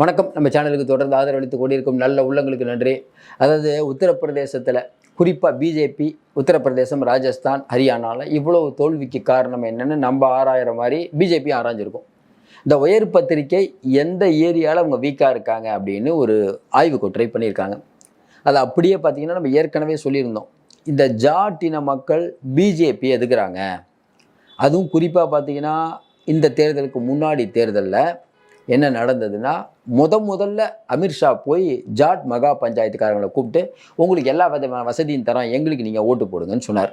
வணக்கம். நம்ம சேனலுக்கு தொடர்ந்து ஆதரவளித்து கொண்டிருக்கும் நல்ல உள்ளங்களுக்கு நன்றி. அதாவது உத்தரப்பிரதேசத்தில் குறிப்பாக பிஜேபி உத்தரப்பிரதேசம் ராஜஸ்தான் ஹரியானாவில் இவ்வளவு தோல்விக்கு காரணம் என்னென்னு நம்ம ஆராயிற மாதிரி பிஜேபி ஆராய்ஞ்சிருக்கும் இந்த உயர் பத்திரிக்கை எந்த ஏரியாவில் அவங்க வீக்காக இருக்காங்க அப்படின்னு ஒரு ஆய்வுக்கு ட்ரை பண்ணியிருக்காங்க. அது அப்படியே பார்த்தீங்கன்னா நம்ம ஏற்கனவே சொல்லியிருந்தோம். இந்த ஜாட்டின மக்கள் பிஜேபி எதுக்குறாங்க? அதுவும் குறிப்பாக பார்த்திங்கன்னா இந்த தேர்தலுக்கு முன்னாடி தேர்தலில் என்ன நடந்ததுன்னா முத முதல்ல அமித்ஷா போய் ஜாட் மகா பஞ்சாயத்துக்காரங்களை கூப்பிட்டு உங்களுக்கு எல்லா விதமான வசதியும் தரோம் எங்களுக்கு நீங்கள் ஓட்டு போடுங்கன்னு சொன்னார்.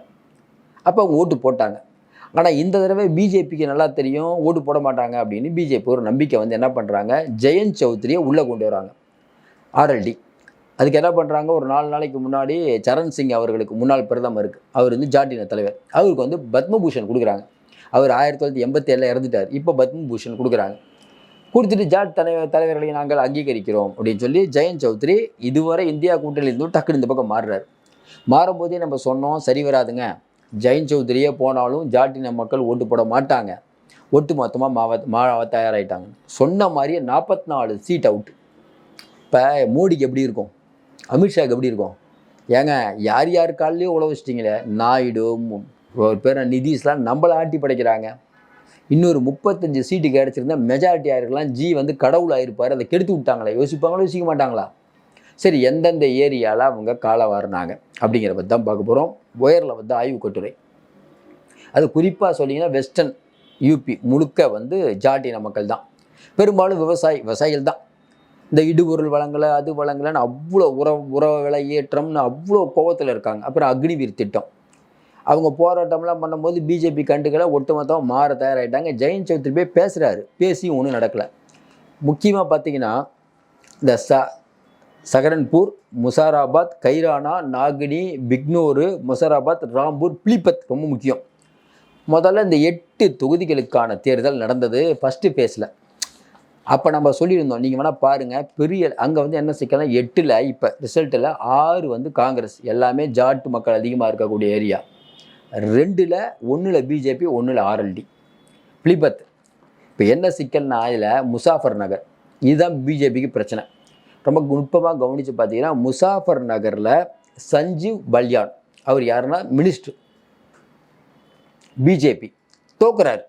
அப்போ அவங்க ஓட்டு போட்டாங்க. ஆனால் இந்த தடவை பிஜேபிக்கு நல்லா தெரியும் ஓட்டு போட மாட்டாங்க அப்படின்னு பிஜேபி ஒரு நம்பிக்கை வந்து என்ன பண்ணுறாங்க ஜெயந்த் சௌத்ரியை உள்ளே கொண்டு வராங்க. ஆர்எல்டி அதுக்கு என்ன பண்ணுறாங்க ஒரு நாலு நாளைக்கு முன்னாடி சரண் சிங் அவர்களுக்கு முன்னாள் பிரதமருக்கு அவர் வந்து ஜாட்டின தலைவர். அவருக்கு வந்து பத்மபூஷன் கொடுக்குறாங்க. அவர் ஆயிரத்தி தொள்ளாயிரத்தி எண்பத்தி ஏழில் இறந்துட்டார். இப்போ பத்மபூஷன் கொடுக்குறாங்க. கொடுத்துட்டு ஜாட் தலைவர் தலைவர்களை நாங்கள் அங்கீகரிக்கிறோம் அப்படின்னு சொல்லி ஜெயந்த் சௌத்ரி இதுவரை இந்தியா கூட்டணியில் இருந்தும் டக்குனு இந்த பக்கம் மாறுறார். மாறும்போதே நம்ம சொன்னோம் சரி வராதுங்க. ஜெயந்த் சௌத்ரியே போனாலும் ஜாட்டின மக்கள் ஓட்டு போட மாட்டாங்க. ஒட்டு மொத்தமாக மாவ மாவ தயாராகிட்டாங்க சொன்ன மாதிரியே நாற்பத்தி நாலு சீட் அவுட் இப்போ மோடிக்கு எப்படி இருக்கும்? அமித்ஷாக்கு எப்படி இருக்கும்? ஏங்க யார் யார் காலையும் உழவு வச்சிட்டிங்களே? நாயுடு ஒரு பேர் நிதிஷ்லாம் நம்மளை ஆட்டி படைக்கிறாங்க. இன்னொரு முப்பத்தஞ்சு சீட்டு கிடச்சிருந்தா மெஜாரிட்டி ஆயிருக்கலாம். ஜி வந்து கடவுள் ஆயிருப்பார் அதை கெடுத்து விட்டாங்களா? யோசிப்பாங்களோ? யோசிக்க மாட்டாங்களா? சரி எந்தெந்த ஏரியாவில் அவங்க காலை வாரினாங்க அப்படிங்கிற பற்றி தான் பார்க்க போகிறோம் ஒயரில் வந்து ஆய்வு கட்டுரை அது குறிப்பாக சொன்னீங்கன்னா வெஸ்டர்ன் யூபி முழுக்க வந்து ஜாட்டின மக்கள் தான். பெரும்பாலும் விவசாயி விவசாயிகள் தான். இந்த இடுபொருள் வளங்களை அது வளங்களைன்னு அவ்வளோ உர உர விலை ஏற்றம்னு அவ்வளோ கோவத்தில் இருக்காங்க. அப்புறம் அக்னிவீர் திட்டம். அவங்க போராட்டம்லாம் பண்ணும்போது பிஜேபி கண்டுகளை ஒட்டுமொத்தமாக மாற தயாராகிட்டாங்க ஜெயின் சௌத்ரி போய் பேசுகிறாரு பேசியும் ஒன்றும் நடக்கலை. முக்கியமாக பார்த்தீங்கன்னா இந்த ச சகரன்பூர் முசாராபாத் கைரானா நாகினி பிக்னூர் முசாராபாத் ராம்பூர் பிலிபத் ரொம்ப முக்கியம். முதல்ல இந்த எட்டு தொகுதிகளுக்கான தேர்தல் நடந்தது. ஃபஸ்ட்டு பேசல அப்போ நம்ம சொல்லியிருந்தோம். நீங்கள் வேணால் பாருங்கள் பெரிய அங்கே வந்து என்ன சிக்கலாம் எட்டில் இப்போ ரிசல்ட்டில் ஆறு வந்து காங்கிரஸ். எல்லாமே ஜாட்டு மக்கள் அதிகமாக இருக்கக்கூடிய ஏரியா ரெண்டில் ஒன்றில் பிஜேபி ஒன்றில் ஆர்எல்டி பிலிபத் இப்போ என்ன சிக்கல்னா இதில் முசாஃபர் நகர். இதுதான் பிஜேபிக்கு பிரச்சனை. ரொம்ப நுட்பமாக கவனித்து பார்த்தீங்கன்னா முசாஃபர் நகரில் சஞ்சீவ் பல்யான் அவர் யாருன்னா மினிஸ்டர். பிஜேபி தோக்குறாரு.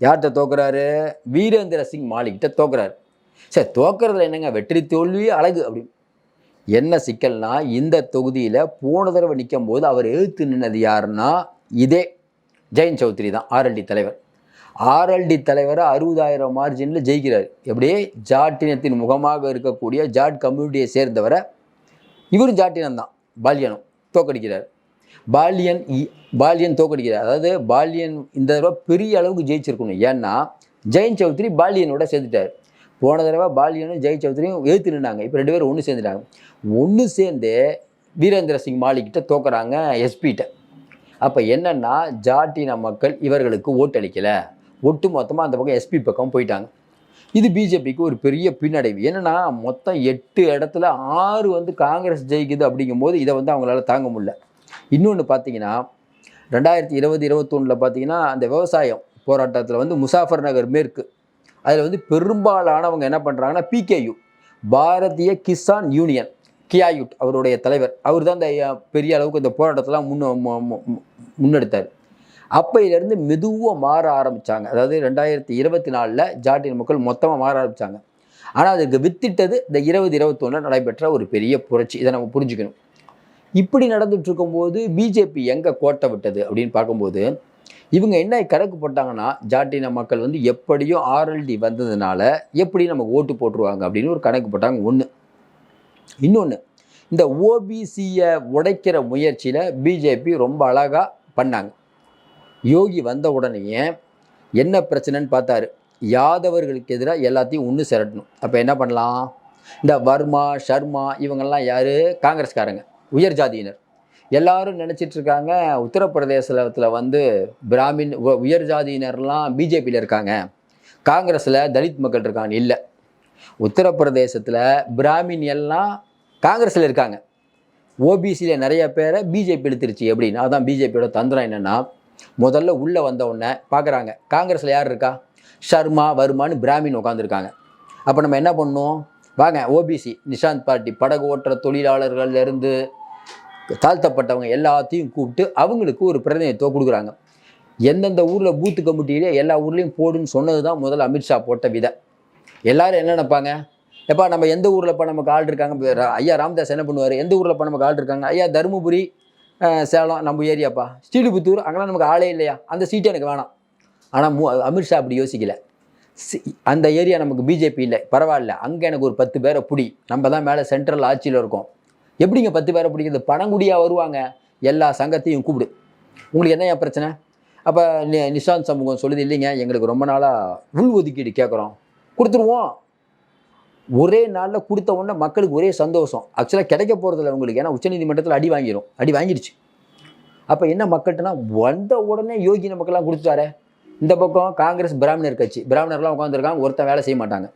யார்கிட்ட தோக்குறாரு? வீரேந்திர சிங் மாலிக்கிட்ட தோக்குறாரு. சரி தோக்குறதுல என்னங்க? வெற்றி தோல்வி அழகு அப்படின்னு. என்ன சிக்கல்னா இந்த தொகுதியில் போன தடவை நிற்கும் போது அவர் எழுத்து நின்னது யாருன்னா இதே ஜெயந்த் சௌத்ரி தான் ஆர்எல்டி தலைவர். ஆர்எல்டி தலைவரை அறுபதாயிரம் மார்ஜினில் ஜெயிக்கிறார். எப்படியே ஜாட்டினத்தின் முகமாக இருக்கக்கூடிய ஜாட் கம்யூனிட்டியை சேர்ந்தவரை இவரும் ஜாட்டினம் தான் பாலியனும் தோக்கடிக்கிறார். பாலியன் இ- பாலியன் தோக்கடிக்கிறார். அதாவது பாலியன் இந்த தடவை பெரிய அளவுக்கு ஜெயிச்சிருக்கணும். ஏன்னா ஜெயந்த் சௌத்ரி பாலியனோட சேர்ந்துட்டார். போன தடவை பாலியனும் ஜெய் சௌத்ரியும் எழுத்து நின்னாங்க. இப்போ ரெண்டு பேரும் ஒன்று சேர்ந்துட்டாங்க. ஒன்று சேர்ந்து வீரேந்திர சிங் மாலிக்கிட்ட தோக்குறாங்க எஸ்பிகிட்ட அப்போ என்னன்னா ஜாட்டின மக்கள் இவர்களுக்கு ஓட்டளிக்கலை ஒட்டு மொத்தமாக அந்த பக்கம் எஸ்பி பக்கம் போயிட்டாங்க. இது பிஜேபிக்கு ஒரு பெரிய பின்னடைவு. என்னென்னா மொத்தம் எட்டு இடத்துல ஆறு வந்து காங்கிரஸ் ஜெயிக்குது அப்படிங்கும்போது இதை வந்து அவங்களால தாங்க முடியல. இன்னொன்று பார்த்தீங்கன்னா ரெண்டாயிரத்தி இருபது இருபத்தொன்னில் பார்த்தீங்கன்னா அந்த விவசாயம் போராட்டத்தில் வந்து முசாஃபர் நகர் மேற்கு அதில் வந்து பெரும்பாலானவங்க என்ன பண்ணுறாங்கன்னா பிகேயு பாரதிய கிசான் யூனியன் கியாயுட் அவருடைய தலைவர். அவர் தான் இந்த பெரிய அளவுக்கு இந்த போராட்டத்தெல்லாம் முன்ன மு- முன்னெடுத்தார். அப்பையிலேருந்து மெதுவாக மாற ஆரம்பித்தாங்க அதாவது ரெண்டாயிரத்தி இருபத்தி நாலில் ஜாட்டின் மக்கள் மொத்தமாக மாற ஆரம்பித்தாங்க ஆனால் அதுக்கு வித்திட்டது இந்த இருபது இருபத்தொன்னில் நடைபெற்ற ஒரு பெரிய புரட்சி. இதை நம்ம புரிஞ்சுக்கணும். இப்படி நடந்துட்டு இருக்கும்போது பிஜேபி எங்கே கோட்டை விட்டது அப்படின்னு பார்க்கும்போது இவங்க என்ன கணக்கு போட்டாங்கன்னா ஜாட்டின மக்கள் வந்து எப்படியும் ஆர்எல்டி வந்ததுனால எப்படி நமக்கு ஓட்டு போட்டுருவாங்க அப்படின்னு ஒரு கணக்கு போட்டாங்க. ஒன்று இன்னொன்று இந்த ஓபிசியை உடைக்கிற முயற்சியில் பிஜேபி ரொம்ப அழகாக பண்ணாங்க. யோகி வந்த உடனேயே என்ன பிரச்சனைன்னு பார்த்தாரு. யாதவர்களுக்கு எதிராக எல்லாத்தையும் ஒன்று சிரட்டணும். அப்போ என்ன பண்ணலாம்? இந்த வர்மா ஷர்மா இவங்கெல்லாம் யார்? காங்கிரஸ்காரங்க உயர் ஜாதியினர். எல்லாரும் நினச்சிட்டு இருக்காங்க. உத்தரப்பிரதேசத்தில் வந்து பிராமின் உ- உயர் ஜாதியினர்லாம் பிஜேபியில் இருக்காங்க. காங்கிரஸில் தலித் மக்கள் இருக்காங்க. இல்லை. உத்தரப்பிரதேசத்தில் பிராமின் எல்லாம் காங்கிரஸில் இருக்காங்க. ஓபிசியில் நிறைய பேரை பிஜேபி எடுத்துருச்சு எப்படின்னா? அதான் பிஜேபியோட தந்திரம் என்னென்னா முதல்ல உள்ளே வந்த உடனே பார்க்குறாங்க காங்கிரஸில் யார் இருக்கா? ஷர்மா வருமானு பிராமின் உட்காந்துருக்காங்க அப்போ நம்ம என்ன பண்ணோம் வாங்க ஓபிசி நிஷாந்த் பார்ட்டி படகு ஓட்டுற தொழிலாளர்கள்லேருந்து தாழ்த்தப்பட்டவங்க எல்லாத்தையும் கூப்பிட்டு அவங்களுக்கு ஒரு பிரதிநிதித்துவம் கொடுக்குறாங்க. எந்தெந்த ஊரில் பூத்து கமிட்டியிலே எல்லா ஊர்லேயும் போடுன்னு சொன்னது தான் முதல்ல அமித்ஷா போட்ட விதை. எல்லாரும் என்ன நினைப்பாங்க? எப்பா நம்ம எந்த ஊரில் இப்போ நமக்கு ஆள் இருக்காங்க? ஐயா ராமதாஸ் என்ன பண்ணுவார்? எந்த ஊரில் இப்போ நமக்கு ஆள் இருக்காங்க? ஐயா தருமபுரி சேலம் நம்ம ஏரியாப்பா. ஸ்ரீலிபுத்தூர் அங்கெல்லாம் நமக்கு ஆளே இல்லையா? அந்த சீட்டு எனக்கு வேணாம். ஆனால் மு அமித்ஷா அப்படி யோசிக்கல. அந்த ஏரியா நமக்கு பிஜேபி இல்லை. பரவாயில்ல. அங்கே எனக்கு ஒரு பத்து பேரை பிடி. நம்ம தான் மேலே சென்ட்ரல் ஆட்சியில் இருக்கோம். எப்படிங்க பத்து பேரை பிடிக்கிறது? பணங்குடியாக வருவாங்க. எல்லா சங்கத்தையும் கூப்பிடு. உங்களுக்கு என்ன என் பிரச்சனை? அப்போ நிஷாந்த் சமூகம் சொல்லுது இல்லைங்க எங்களுக்கு ரொம்ப நாளாக உள் ஒதுக்கீடு கேட்குறோம். கொடுத்துருவோம். ஒரே நாளில் கொடுத்த உடனே மக்களுக்கு ஒரே சந்தோஷம். ஆக்சுவலாக கிடைக்க போகிறதில்ல உங்களுக்கு. ஏன்னா உச்சநீதிமன்றத்தில் அடி வாங்கிடும் அடி வாங்கிடுச்சு அப்போ என்ன மக்கள்கிட்டனா வந்த உடனே யோகி நமக்கெல்லாம் கொடுத்துட்டாரே. இந்த பக்கம் காங்கிரஸ் பிராமணர் கட்சி. பிராமணர்லாம் உட்காந்துருக்காங்க ஒருத்தன் வேலை செய்ய மாட்டாங்க.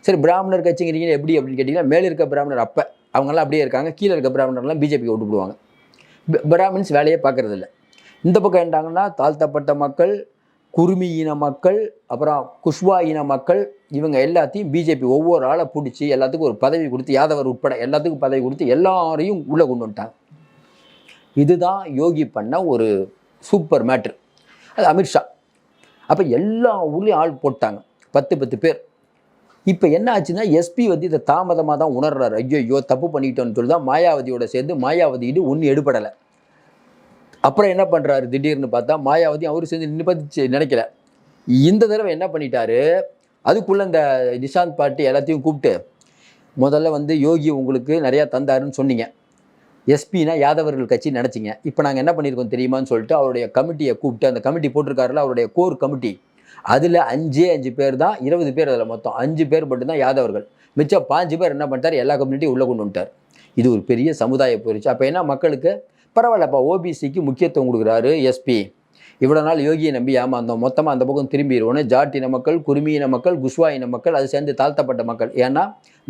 சரி பிராமணர் கட்சிங்கிறீங்க எப்படி அப்படின்னு கேட்டிங்கன்னா மேலே இருக்க பிராமணர் அப்போ. அவங்கெல்லாம் அப்படியே இருக்காங்க. கீழே இருக்க பிராமணர்லாம் பிஜேபிக்கு ஓட்டு போடுவாங்க. பிராமின்ஸ் வேலையே பார்க்கறதில்ல இந்த பக்கம் என்னட்டாங்கன்னா தாழ்த்தப்பட்ட மக்கள் குருமி இன மக்கள் அப்புறம் குஷ்வா இன மக்கள் இவங்க எல்லாத்தையும் பிஜேபி ஒவ்வொரு ஆளை பிடிச்சி எல்லாத்துக்கும் ஒரு பதவி கொடுத்து யாதவர் உட்பட எல்லாத்துக்கும் பதவி கொடுத்து எல்லாரையும் உள்ளே கொண்டு வந்துட்டாங்க. இதுதான் யோகி பண்ண ஒரு சூப்பர் மேட்ரு. அது அமித்ஷா. அப்போ எல்லா ஊர்லேயும் ஆள் போட்டாங்க. பத்து பத்து பேர். இப்போ என்ன ஆச்சுன்னா எஸ்பி வந்து இதை தாமதமாக தான் உணர்றாரு. ஐயோ ஐயோ தப்பு பண்ணிட்டோன்னு சொல்லி தான் மாயாவதியோட சேர்ந்து மாயாவதிட்டு ஒன்றும் எடுபடலை. அப்புறம் என்ன பண்ணுறாரு திடீர்னு பார்த்தா மாயாவதி அவரு சேர்ந்து நின்று பார்த்து நினைக்கல. இந்த தடவை என்ன பண்ணிட்டாரு? அதுக்குள்ளே இந்த நிஷாந்த் பாட்டி எல்லாத்தையும் கூப்பிட்டு முதல்ல வந்து யோகி உங்களுக்கு நிறையா தந்தாருன்னு சொன்னீங்க. எஸ்பினா யாதவர்கள் கட்சி நினச்சிங்க. இப்போ நாங்கள் என்ன பண்ணியிருக்கோம் தெரியுமான்னு சொல்லிட்டு அவருடைய கமிட்டியை கூப்பிட்டு அந்த கமிட்டி போட்டிருக்காருல அவருடைய கோர் கமிட்டி அதில் அஞ்சே அஞ்சு பேர் தான் இருபது பேர் அதில் மொத்தம். அஞ்சு பேர் மட்டும்தான் யாதவர்கள். மிச்சம் பாஞ்சு பேர் என்ன பண்ணிட்டார்? எல்லா கம்யூனிட்டியும் உள்ளே கொண்டு வந்துட்டார். இது ஒரு பெரிய சமுதாய போயிடுச்சு அப்போ என்ன மக்களுக்கு? பரவாயில்லப்பா ஓபிசிக்கு முக்கியத்துவம் கொடுக்குறாரு எஸ்பி இவ்வளோ நாள் யோகியை நம்பி ஏமாந்தோம். மொத்தமாக அந்த பக்கம் திரும்பிடுவோன்னு ஜாட்டின மக்கள் குருமியின மக்கள் குஷ்வா இன மக்கள் அது சேர்ந்து தாழ்த்தப்பட்ட மக்கள். ஏன்னா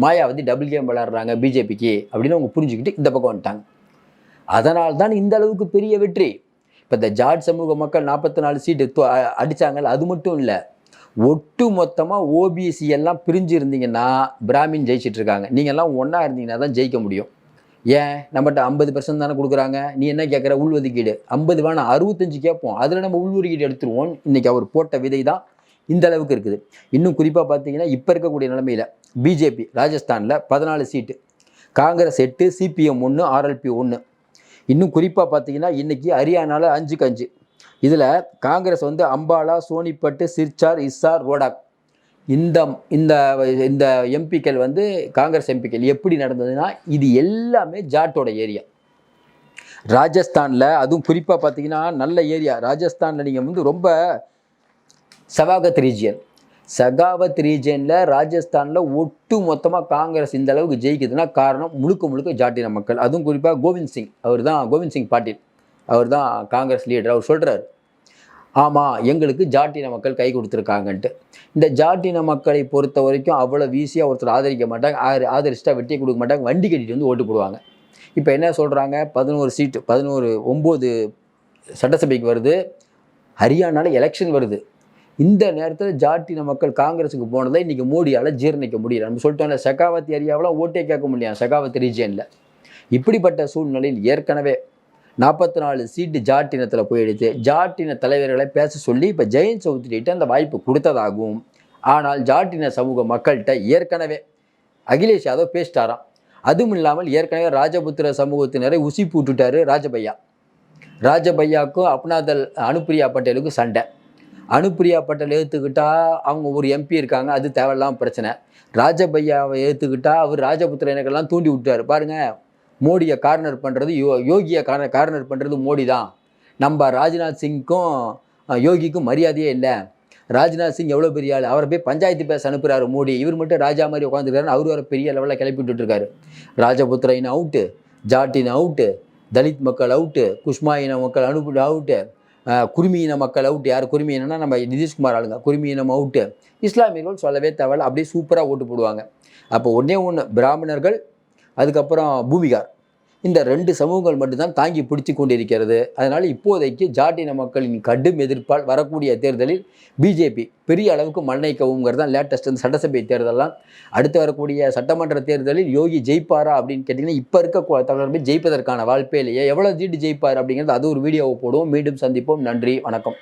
மாயாவதி டபுள் கேம் விளாட்றாங்க பிஜேபிக்கு அப்படின்னு அவங்க புரிஞ்சுக்கிட்டு இந்த பக்கம் வந்துட்டாங்க. அதனால் தான் இந்த அளவுக்கு பெரிய வெற்றி. இப்போ இந்த ஜாட் சமூக மக்கள் நாற்பத்தி நாலு சீட்டு அடித்தாங்கல்ல அடிச்சாங்கல்ல அது மட்டும் இல்லை. ஒட்டு மொத்தமாக ஓபிசி எல்லாம் பிரிஞ்சு இருந்தீங்கன்னா பிராமின் ஜெயிச்சிட்டு இருக்காங்க. நீங்க எல்லாம் ஒன்றா இருந்தீங்கன்னா தான் ஜெயிக்க முடியும். ஏன்? நம்மகிட்ட ஐம்பது பர்சன்ட் தானே கொடுக்குறாங்க. நீ என்ன கேட்குற? உள்ஒதுக்கீடு. ஐம்பது வேணாம் அறுபத்தஞ்சு கேட்போம். அதில் நம்ம உள்ஒதுக்கீடு எடுத்துருவோம். இன்றைக்கி அவர் போட்ட விதை தான் இந்த அளவுக்கு இருக்குது. இன்னும் குறிப்பாக பார்த்தீங்கன்னா இப்போ இருக்கக்கூடிய நிலமையில பிஜேபி ராஜஸ்தானில் பதினாலு சீட்டு. காங்கிரஸ் எட்டு சிபிஎம் ஒன்று ஆர்எல்பி ஒன்று இன்னும் குறிப்பாக பார்த்தீங்கன்னா இன்றைக்கி ஹரியானாவில் அஞ்சுக்கு அஞ்சு இதில் காங்கிரஸ் வந்து அம்பாலா சோனிப்பட்டு சிர்சார் இஸ்ஸார் ரோடாக். இந்த இந்த இந்த எம்பிக்கள் வந்து காங்கிரஸ் எம்பிக்கள். எப்படி நடந்ததுன்னா இது எல்லாமே ஜாட்டோட ஏரியா. ராஜஸ்தானில் அதுவும் குறிப்பாக பார்த்தீங்கன்னா நல்ல ஏரியா. ராஜஸ்தானில் நீங்கள் வந்து ரொம்ப சவாகத் ரீஜியன். சகாவத் ரீஜியனில் ராஜஸ்தானில் ஒட்டு மொத்தமாக காங்கிரஸ் இந்த அளவுக்கு ஜெயிக்குதுன்னா காரணம் முழுக்க முழுக்க ஜாட்டின மக்கள். அதுவும் குறிப்பாக கோவிந்த் சிங். அவர் தான் கோவிந்த் சிங் பாட்டீல் அவர் தான் காங்கிரஸ் லீடர். அவர் சொல்கிறார் ஆமாம் எங்களுக்கு ஜாட்டின மக்கள் கை கொடுத்துருக்காங்கன்ட்டு. இந்த ஜாட்டின மக்களை பொறுத்த வரைக்கும் அவ்வளோ ஈஸியாக ஒருத்தர் ஆதரிக்க மாட்டாங்க. ஆதரி- ஆதரிச்சிட்டா வெட்டியை கொடுக்க மாட்டாங்க. வண்டி கட்டிட்டு வந்து ஓட்டு போடுவாங்க. இப்போ என்ன சொல்கிறாங்க பதினோரு சீட்டு பதினோரு ஒம்பது சட்டசபைக்கு வருது. ஹரியானாவில் எலெக்ஷன் வருது. இந்த நேரத்தில் ஜாட்டின மக்கள் காங்கிரஸுக்கு போனதை இன்றைக்கி மோடியால் ஜீரணிக்க முடியல. நம்ம சொல்லிட்டோம்ல சகாவத் ஏரியாவில் ஓட்டே கேட்க முடியும் செகாவத் ரீஜியனில். இப்படிப்பட்ட சூழ்நிலையில் ஏற்கனவே நாற்பத்தி நாலு சீட்டு ஜாட்டினத்தில் போயிடுச்சு. ஜாட்டின தலைவர்களை பேச சொல்லி இப்போ ஜெயந்த் சௌத்ரிகிட்ட அந்த வாய்ப்பு கொடுத்ததாகவும் ஆனால் ஜாட்டின சமூக மக்கள்கிட்ட ஏற்கனவே அகிலேஷ் யாதவ் பேசிட்டாராம். அதுவும் இல்லாமல் ஏற்கனவே ராஜபுத்திர சமூகத்தினரை உசி பூட்டுட்டாரு ராஜபையா. ராஜபையாவுக்கும் அப்னாதல் அனுப்பிரியா பட்டேலுக்கும் சண்டை. அனுப்பிரியா பட்டேல் ஏற்றுக்கிட்டா அவங்க ஒரு எம்பி இருக்காங்க அது தேவையில்லாம பிரச்சனை. ராஜபையாவை ஏற்றுக்கிட்டா அவர் ராஜபுத்திர எனக்கெல்லாம் தூண்டி விட்டார் பாருங்கள் மோடியை கார்னர் பண்ணுறது யோ யோகியை கார்னர் கார்னர் பண்ணுறது மோடி தான். நம்ம ராஜ்நாத் சிங்க்கும் யோகிக்கும் மரியாதையே இல்லை. ராஜ்நாத் சிங் எவ்வளோ பெரிய ஆள்? அவரை போய் பஞ்சாயத்து பேச அனுப்புகிறாரு மோடி. இவர் மட்டும் ராஜா மாதிரி உட்காந்துருக்காரு அவர் வர பெரிய லெவலில் கிளப்பி விட்டுட்டு இருக்காரு ராஜபுத்திரையின் அவுட்டு ஜாட்டின் அவுட்டு தலித் மக்கள் அவுட்டு குஷ்மாயின மக்கள் அனுப்பு அவுட்டு குருமியின மக்கள் அவுட்டு யார் குருமியினா நம்ம நிதிஷ்குமார் ஆளுங்க. குருமியினம் அவுட்டு இஸ்லாமியர்கள் சொல்லவே தேவையில்ல. அப்படியே சூப்பராக ஓட்டு போடுவாங்க. அப்போ ஒன்றே ஒன்று பிராமணர்கள் அதுக்கப்புறம் பூமிகார். இந்த ரெண்டு சமூகங்கள் மட்டும்தான் தாங்கி பிடிச்சு கொண்டிருக்கிறது. அதனால் இப்போதைக்கு ஜாட்டின மக்களின் கடும் எதிர்ப்பால் வரக்கூடிய தேர்தலில் பிஜேபி பெரிய அளவுக்கு மண்ணை தான் லேட்டஸ்ட் இந்த சட்டசபை தேர்தலாம் அடுத்து வரக்கூடிய சட்டமன்ற தேர்தலில் யோகி ஜெயிப்பாரா அப்படின்னு கேட்டிங்கன்னா இப்போ இருக்க தொடர்பு ஜெயிப்பதற்கான வாழ்க்கையிலேயே இல்லையே. எவ்வளோ சீட்டு ஜெயிப்பார் அப்படிங்கிறது அது ஒரு வீடியோவை போடுவோம். மீண்டும் சந்திப்போம். நன்றி. வணக்கம்.